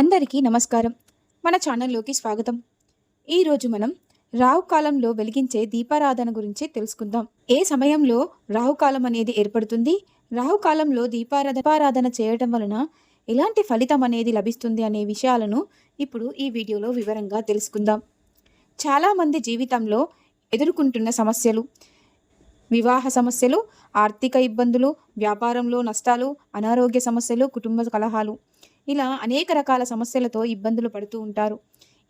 అందరికీ నమస్కారం. మన ఛానల్లోకి స్వాగతం. ఈరోజు మనం రాహుకాలంలో వెలిగించే దీపారాధన గురించి తెలుసుకుందాం. ఏ సమయంలో రాహుకాలం అనేది ఏర్పడుతుంది? రాహుకాలంలో దీపారా దీపారాధన చేయటం వలన ఎలాంటి ఫలితం అనేది లభిస్తుంది అనే విషయాలను ఇప్పుడు ఈ వీడియోలో వివరంగా తెలుసుకుందాం. చాలామంది జీవితంలో ఎదుర్కొంటున్న సమస్యలు. వివాహ సమస్యలు ఆర్థిక ఇబ్బందులు వ్యాపారంలో నష్టాలు అనారోగ్య సమస్యలు కుటుంబ కలహాలు. ఇలా అనేక రకాల సమస్యలతో ఇబ్బందులు పడుతూ ఉంటారు.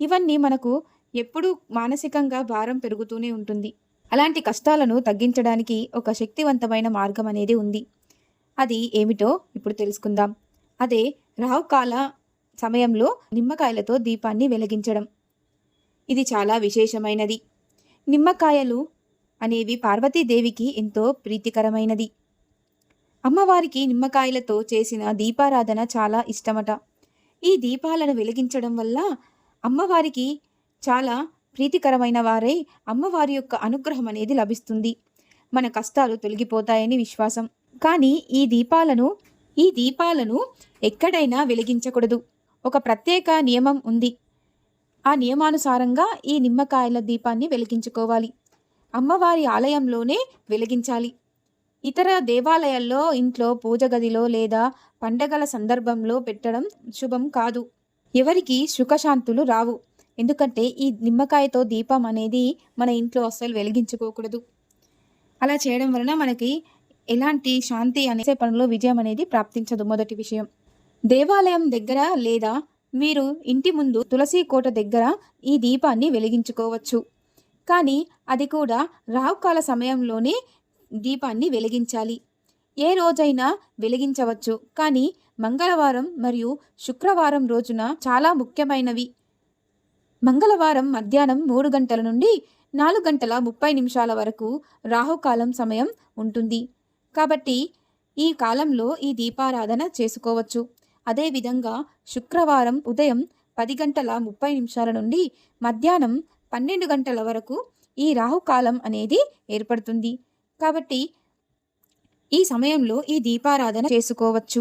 ఇవన్నీ మనకు ఎప్పుడూ మానసికంగా భారం పెరుగుతూనే ఉంటుంది. అలాంటి కష్టాలను తగ్గించడానికి ఒక శక్తివంతమైన మార్గం అనేది ఉంది. అది ఏమిటో ఇప్పుడు తెలుసుకుందాం. అదే రాహుకాల సమయంలో నిమ్మకాయలతో దీపాన్ని వెలిగించడం. ఇది చాలా విశేషమైనది. నిమ్మకాయలు అనేవి పార్వతీదేవికి ఎంతో ప్రీతికరమైనది. అమ్మవారికి నిమ్మకాయలతో చేసిన దీపారాధన చాలా ఇష్టమట. ఈ దీపాలను వెలిగించడం వల్ల అమ్మవారికి చాలా ప్రీతికరమైన వారై అమ్మవారి యొక్క అనుగ్రహం అనేది లభిస్తుంది. మన కష్టాలు తొలగిపోతాయని విశ్వాసం. కానీ ఈ దీపాలను ఈ దీపాలను ఎక్కడైనా వెలిగించకూడదు. ఒక ప్రత్యేక నియమం ఉంది. ఆ నియమానుసారంగా ఈ నిమ్మకాయల దీపాన్ని వెలిగించుకోవాలి. అమ్మవారి ఆలయంలోనే వెలిగించాలి. ఇతర దేవాలయాల్లో ఇంట్లో పూజ గదిలో లేదా పండగల సందర్భంలో పెట్టడం శుభం కాదు. ఎవరికి సుఖశాంతులు రావు. ఎందుకంటే ఈ నిమ్మకాయతో దీపం అనేది మన ఇంట్లో అస్సలు వెలిగించుకోకూడదు. అలా చేయడం వలన మనకి ఎలాంటి శాంతి అనే పనిలో విజయం అనేది ప్రాప్తించదు మొదటి విషయం. దేవాలయం దగ్గర లేదా మీరు ఇంటి ముందు తులసి కోట దగ్గర ఈ దీపాన్ని వెలిగించుకోవచ్చు. కానీ అది కూడా రావుకాల సమయంలోనే దీపాన్ని వెలిగించాలి. ఏ రోజైనా వెలిగించవచ్చు. కానీ మంగళవారం మరియు శుక్రవారం రోజున చాలా ముఖ్యమైనవి. మంగళవారం మధ్యాహ్నం మూడు గంటల నుండి నాలుగు గంటల ముప్పై నిమిషాల వరకు రాహుకాలం సమయం ఉంటుంది. కాబట్టి ఈ కాలంలో ఈ దీపారాధన చేసుకోవచ్చు. అదేవిధంగా శుక్రవారం ఉదయం పది గంటల ముప్పై నిమిషాల నుండి మధ్యాహ్నం పన్నెండు గంటల వరకు ఈ రాహుకాలం అనేది ఏర్పడుతుంది. కాబట్టి ఈ సమయంలో ఈ దీపారాధన చేసుకోవచ్చు.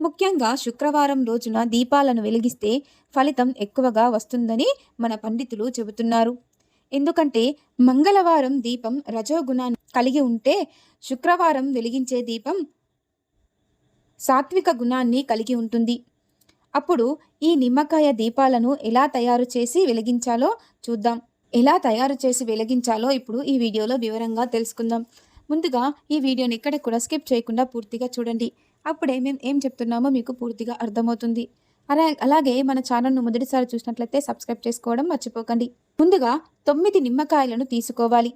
ముఖ్యంగా శుక్రవారం రోజున దీపాలను వెలిగిస్తే ఫలితం ఎక్కువగా వస్తుందని మన పండితులు చెబుతున్నారు. ఎందుకంటే మంగళవారం దీపం రజోగుణాన్ని కలిగి ఉంటే శుక్రవారం వెలిగించే దీపం సాత్విక గుణాన్ని కలిగి ఉంటుంది. అప్పుడు ఈ నిమ్మకాయ దీపాలను ఎలా తయారు చేసి వెలిగించాలో చూద్దాం. ఎలా తయారు చేసి వెలిగించాలో ఇప్పుడు ఈ వీడియోలో వివరంగా తెలుసుకుందాం. ముందుగా ఈ వీడియోని ఎక్కడ కూడా స్కిప్ చేయకుండా పూర్తిగా చూడండి. అప్పుడే మేము ఏం చెప్తున్నామో మీకు పూర్తిగా అర్థమవుతుంది. అలా అలాగే మన ఛానల్ను మొదటిసారి చూసినట్లయితే సబ్స్క్రైబ్ చేసుకోవడం మర్చిపోకండి. ముందుగా తొమ్మిది నిమ్మకాయలను తీసుకోవాలి.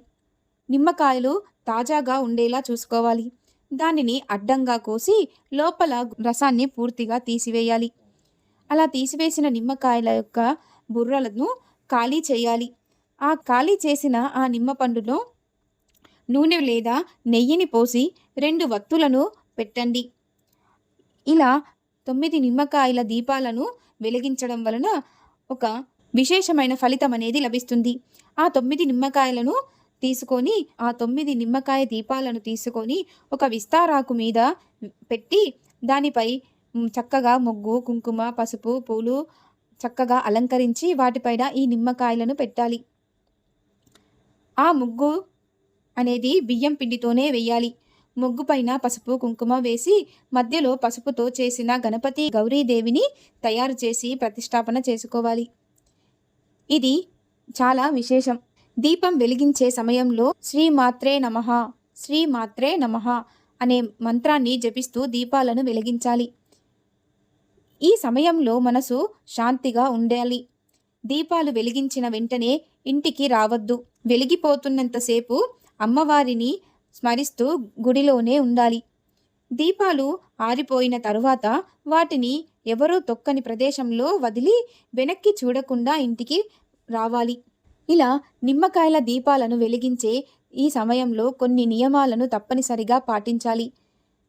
నిమ్మకాయలు తాజాగా ఉండేలా చూసుకోవాలి. దానిని అడ్డంగా కోసి లోపల రసాన్ని పూర్తిగా తీసివేయాలి. అలా తీసివేసిన నిమ్మకాయల యొక్క బుర్రలను ఖాళీ చేయాలి. ఆ ఖాళీ చేసిన ఆ నిమ్మ పండులో నూనె లేదా నెయ్యిని పోసి రెండు వత్తులను పెట్టండి. ఇలా తొమ్మిది నిమ్మకాయల దీపాలను వెలిగించడం వలన ఒక విశేషమైన ఫలితం అనేది లభిస్తుంది. ఆ తొమ్మిది నిమ్మకాయలను తీసుకొని ఆ తొమ్మిది నిమ్మకాయ దీపాలను తీసుకొని ఒక విస్తారాకు మీద పెట్టి దానిపై చక్కగా ముగ్గు కుంకుమ పసుపు పూలు చక్కగా అలంకరించి వాటిపైన ఈ నిమ్మకాయలను పెట్టాలి. ఆ ముగ్గు అనేది బియ్యం పిండితోనే వేయాలి. ముగ్గుపైన పసుపు కుంకుమ వేసి మధ్యలో పసుపుతో చేసిన గణపతి గౌరీదేవిని తయారు చేసి ప్రతిష్టాపన చేసుకోవాలి. ఇది చాలా విశేషం. దీపం వెలిగించే సమయంలో శ్రీ మాత్రే నమః శ్రీ మాత్రే నమః అనే మంత్రాన్ని జపిస్తూ దీపాలను వెలిగించాలి. ఈ సమయంలో మనసు శాంతిగా ఉండాలి. దీపాలు వెలిగించిన వెంటనే ఇంటికి రావద్దు. వెలిగిపోతున్నంతసేపు అమ్మవారిని స్మరిస్తూ గుడిలోనే ఉండాలి. దీపాలు ఆరిపోయిన తరువాత వాటిని ఎవరూ తొక్కని ప్రదేశంలో వదిలి వెనక్కి చూడకుండా ఇంటికి రావాలి. ఇలా నిమ్మకాయల దీపాలను వెలిగించే ఈ సమయంలో కొన్ని నియమాలను తప్పనిసరిగా పాటించాలి.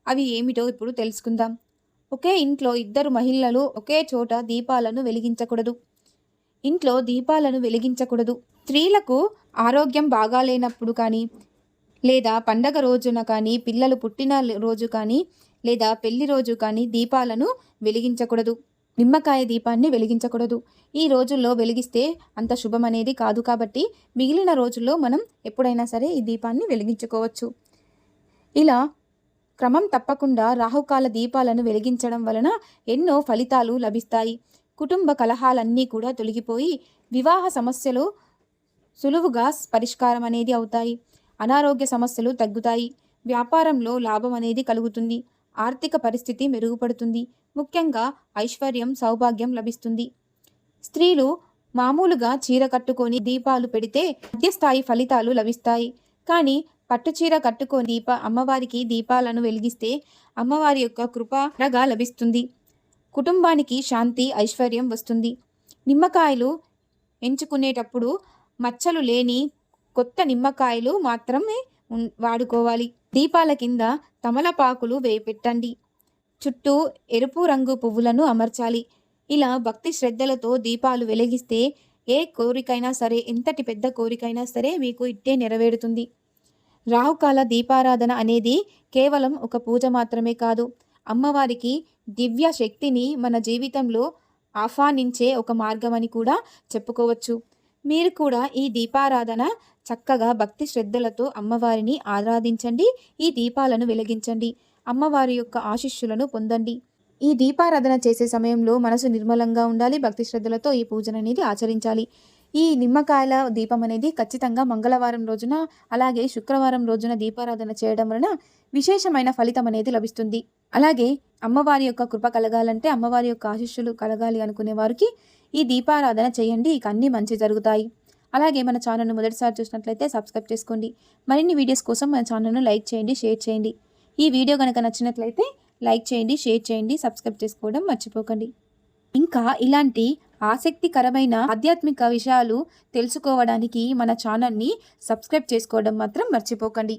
అవి ఏమిటో ఇప్పుడు తెలుసుకుందాం. ఒకే ఇంట్లో ఇద్దరు మహిళలు ఒకే చోట దీపాలను వెలిగించకూడదు. ఇంట్లో దీపాలను వెలిగించకూడదు. స్త్రీలకు ఆరోగ్యం బాగాలేనప్పుడు కానీ లేదా పండగ రోజున కానీ పిల్లలు పుట్టిన రోజు కానీ లేదా పెళ్ళి రోజు కానీ దీపాలను వెలిగించకూడదు. నిమ్మకాయ దీపాన్ని వెలిగించకూడదు. ఈ రోజుల్లో వెలిగిస్తే అంత శుభం అనేది కాదు కాబట్టి మిగిలిన రోజుల్లో మనం ఎప్పుడైనా సరే ఈ దీపాన్ని వెలిగించుకోవచ్చు. ఇలా క్రమం తప్పకుండా రాహుకాల దీపాలను వెలిగించడం వలన ఎన్నో ఫలితాలు లభిస్తాయి. కుటుంబ కలహాలన్నీ కూడా తొలగిపోయి వివాహ సమస్యలు సులువుగా పరిష్కారం అనేది అవుతాయి. అనారోగ్య సమస్యలు తగ్గుతాయి. వ్యాపారంలో లాభం అనేది కలుగుతుంది. ఆర్థిక పరిస్థితి మెరుగుపడుతుంది. ముఖ్యంగా ఐశ్వర్యం సౌభాగ్యం లభిస్తుంది. స్త్రీలు మామూలుగా చీర కట్టుకొని దీపాలు పెడితే మధ్యస్థాయి ఫలితాలు లభిస్తాయి. కానీ పట్టు చీర కట్టుకొని దీప అమ్మవారికి దీపాలను వెలిగిస్తే అమ్మవారి యొక్క కృపగా లభిస్తుంది. కుటుంబానికి శాంతి ఐశ్వర్యం వస్తుంది. నిమ్మకాయలు ఎంచుకునేటప్పుడు మచ్చలు లేని కొత్త నిమ్మకాయలు మాత్రమే వాడుకోవాలి. దీపాల కింద తమలపాకులు వేపెట్టండి చుట్టూ ఎరుపు రంగు పువ్వులను అమర్చాలి. ఇలా భక్తి శ్రద్ధలతో దీపాలు వెలిగిస్తే ఏ కోరికైనా సరే ఎంతటి పెద్ద కోరికైనా సరే మీకు ఇట్టే నెరవేరుతుంది. రాహుకాల దీపారాధన అనేది కేవలం ఒక పూజ మాత్రమే కాదు. అమ్మవారికి దివ్య శక్తిని మన జీవితంలో ఆహ్వానించే ఒక మార్గమని కూడా చెప్పుకోవచ్చు. మీరు కూడా ఈ దీపారాధన చక్కగా భక్తి శ్రద్ధలతో అమ్మవారిని ఆరాధించండి. ఈ దీపాలను వెలిగించండి. అమ్మవారి యొక్క ఆశిష్యులను పొందండి. ఈ దీపారాధన చేసే సమయంలో మనసు నిర్మలంగా ఉండాలి. భక్తి శ్రద్ధలతో ఈ పూజను అనేది ఆచరించాలి. ఈ నిమ్మకాయల దీపం అనేది ఖచ్చితంగా మంగళవారం రోజున అలాగే శుక్రవారం రోజున దీపారాధన చేయడం వలన విశేషమైన ఫలితం అనేది లభిస్తుంది. అలాగే అమ్మవారి యొక్క కృప కలగాలంటే అమ్మవారి యొక్క ఆశీస్సులు కలగాలి అనుకునే వారికి ఈ దీపారాధన చేయండి. ఇక అన్నీ మంచి జరుగుతాయి. అలాగే మన ఛానల్ను మొదటిసారి చూసినట్లయితే సబ్స్క్రైబ్ చేసుకోండి. మరిన్ని వీడియోస్ కోసం మన ఛానల్ను లైక్ చేయండి షేర్ చేయండి. ఈ వీడియో కనుక నచ్చినట్లయితే లైక్ చేయండి షేర్ చేయండి సబ్స్క్రైబ్ చేసుకోవడం మర్చిపోకండి. ఇంకా ఇలాంటి ఆసక్తికరమైన ఆధ్యాత్మిక విషయాలు తెలుసుకోవడానికి మన ఛానల్ని సబ్స్క్రైబ్ చేసుకోవడం మాత్రం మర్చిపోకండి.